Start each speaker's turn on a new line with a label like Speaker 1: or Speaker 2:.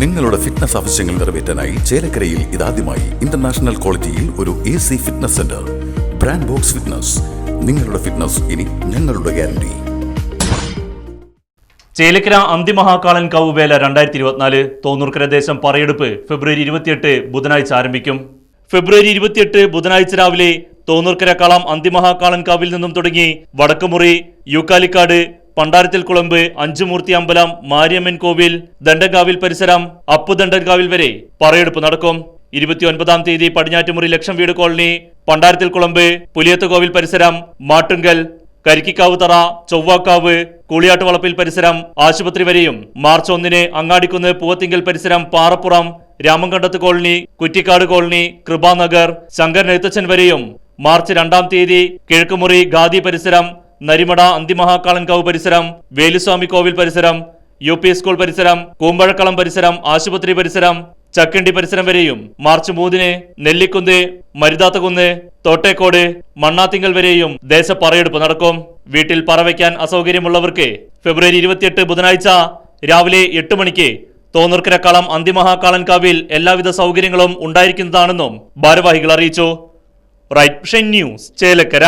Speaker 1: നിങ്ങളുടെ ഫിറ്റ്നസ് ആവശ്യങ്ങൾ നിറവേറ്റാനായി ചേലക്കരയിൽ ഇതാദ്യമായി ഇന്റർനാഷണൽ ക്വാളിറ്റിയിൽ ഒരു A C fitness centre brand box fitness നിങ്ങളുടെ ഫിറ്റ്നസ് ഇനി ഞങ്ങളുടെ ഗ്യാരണ്ടി
Speaker 2: ചേലക്കര അന്തിമഹാകാളൻ കവുവേല വേല രണ്ടായിരത്തി ഇരുപത്തിനാല് തോന്നൂർക്കര ദേശം പറയെടുപ്പ് ഫെബ്രുവരി ഇരുപത്തിയെട്ട് ബുധനാഴ്ച ആരംഭിക്കും. ഫെബ്രുവരി ഇരുപത്തിയെട്ട് ബുധനാഴ്ച രാവിലെ തോന്നൂർക്കര കളം അന്തിമഹാകാളൻ കാവിൽ നിന്നും തുടങ്ങി വടക്കുമുറി യൂക്കാലിക്കാട് പണ്ടാരത്തിൽ കുളമ്പ് അഞ്ചുമൂർത്തി അമ്പലം മാരിയമ്മൻ കോവിൽ ദണ്ഡൻകാവിൽ പരിസരം അപ്പുദണ്ഡൻകാവിൽ വരെ പറയെടുപ്പ് നടക്കും. ഇരുപത്തിയൊൻപതാം തീയതി പടിഞ്ഞാറ്റുമുറി ലക്ഷം വീട് കോളനി പണ്ടാരത്തിൽ കുളമ്പ് പുലിയത്ത് കോവിൽ പരിസരം മാട്ടുങ്കൽ കരിക്കിക്കാവ് തറ ചൊവ്വാക്കാവ് കൂളിയാട്ടുവളപ്പിൽ പരിസരം ആശുപത്രി വരെയും മാർച്ച് ഒന്നിന് അങ്ങാടിക്കുന്ന് പൂവത്തിങ്കൽ പരിസരം പാറപ്പുറം രാമൻകണ്ടത്ത് കോളനി കുറ്റിക്കാട് കോളനി കൃപാനഗർ ശങ്കർ എഴുത്തച്ഛൻ വരെയും മാർച്ച് രണ്ടാം തീയതി കിഴക്കുമുറി ഗാദി പരിസരം നരിമട അന്തിമഹാകാളൻകാവ് പരിസരം വേലുസ്വാമി കോവിൽ പരിസരം യു പി സ്കൂൾ പരിസരം കൂമ്പഴക്കളം പരിസരം ആശുപത്രി പരിസരം ചക്കണ്ടി പരിസരം വരെയും മാർച്ച് മൂന്നിന് നെല്ലിക്കുന്ന് മരുതാത്തകുന്ന് തോട്ടേക്കോട് മണ്ണാത്തിങ്കൽ വരെയും ദേശ പറയെടുപ്പ് നടക്കും. വീട്ടിൽ പറ പറവയ്ക്കാൻ അസൗകര്യമുള്ളവർക്ക് ഫെബ്രുവരി ഇരുപത്തിയെട്ട് ബുധനാഴ്ച രാവിലെ എട്ട് മണിക്ക് തോന്നൂർക്കര കളം അന്തിമഹാകാളൻ കാവിൽ എല്ലാവിധ സൗകര്യങ്ങളും ഉണ്ടായിരിക്കുന്നതാണെന്നും ഭാരവാഹികൾ അറിയിച്ചു. Right news Chelakkara.